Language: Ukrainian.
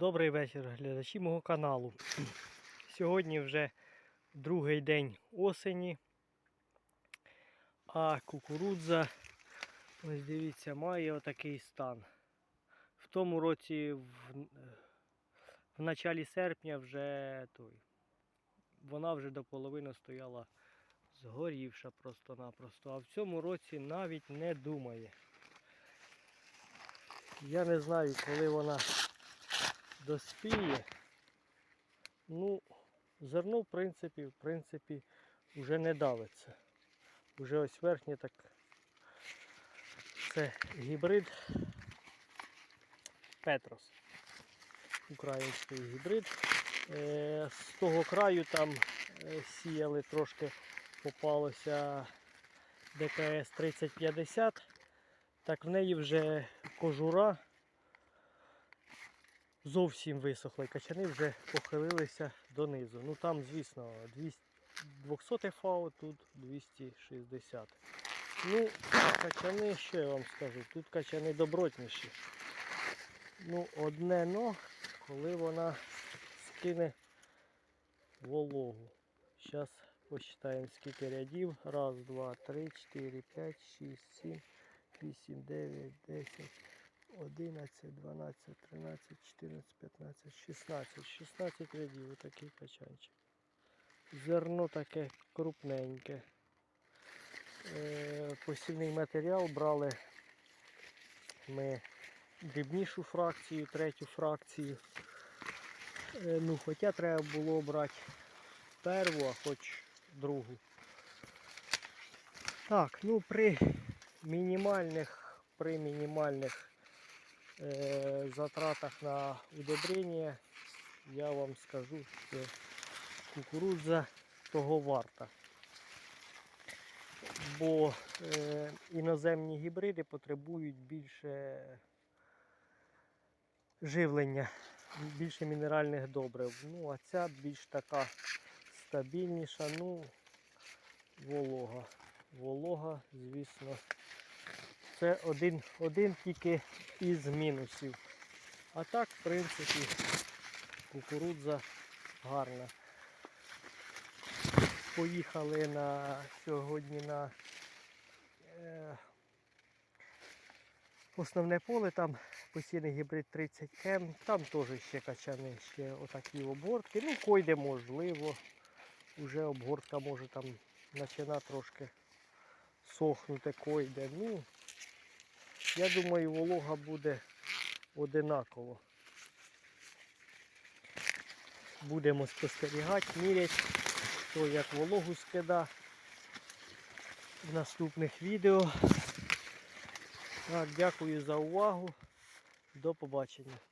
Добрий вечір, глядачі мого каналу. Сьогодні вже другий день осені, а кукурудза, ось дивіться, має отакий стан. В тому році, в, в началі серпня, вже той, вона вже до половини стояла згорівша просто-напросто, а в цьому році навіть не думає. Я не знаю, коли вона доспіє. Ну, зерно, в принципі, в принципі, вже не давиться. Уже ось верхнє так. Це гібрид Петрос. Український гібрид. Е, з того краю там е, сіяли трошки попалося ДКС 3050. Так в неї вже кожура зовсім висохла, і качани вже похилилися донизу. Ну там, звісно, 200, 200 фау, тут 260. Ну, качани, що я вам скажу, тут качани добротніші. Ну, одне но, коли вона скине вологу. Зараз посчитаємо скільки рядів. Раз, два, три, чотири, п'ять, шість, сім, вісім, дев'ять, десять. 11, 12, 13, 14, 15, 16. 16 рядів отакий качанчик. Зерно таке крупненьке. Е, посівний матеріал брали ми дрібнішу фракцію, третю фракцію. Е, ну, хоча треба було брати перву, а хоч другу. Так, ну при мінімальних, при мінімальних затратах на удобрення, я вам скажу, що кукурудза того варта. Бо е, іноземні гібриди потребують більше живлення, більше мінеральних добрив. Ну, а ця більш така стабільніша, ну, волога. Волога, звісно. Це один, один тільки із мінусів. А так, в принципі, кукурудза гарна. Поїхали на сьогодні на е, основне поле, там посіяний гібрид 30М, там теж ще качани, ще отакі обгортки. Ну, койде можливо. Уже обгортка може там починати трошки сохнути койде. Ну, я думаю, волога буде одинаково. Будемо спостерігати, міряти, хто як вологу скида в наступних відео. Так, дякую за увагу. До побачення.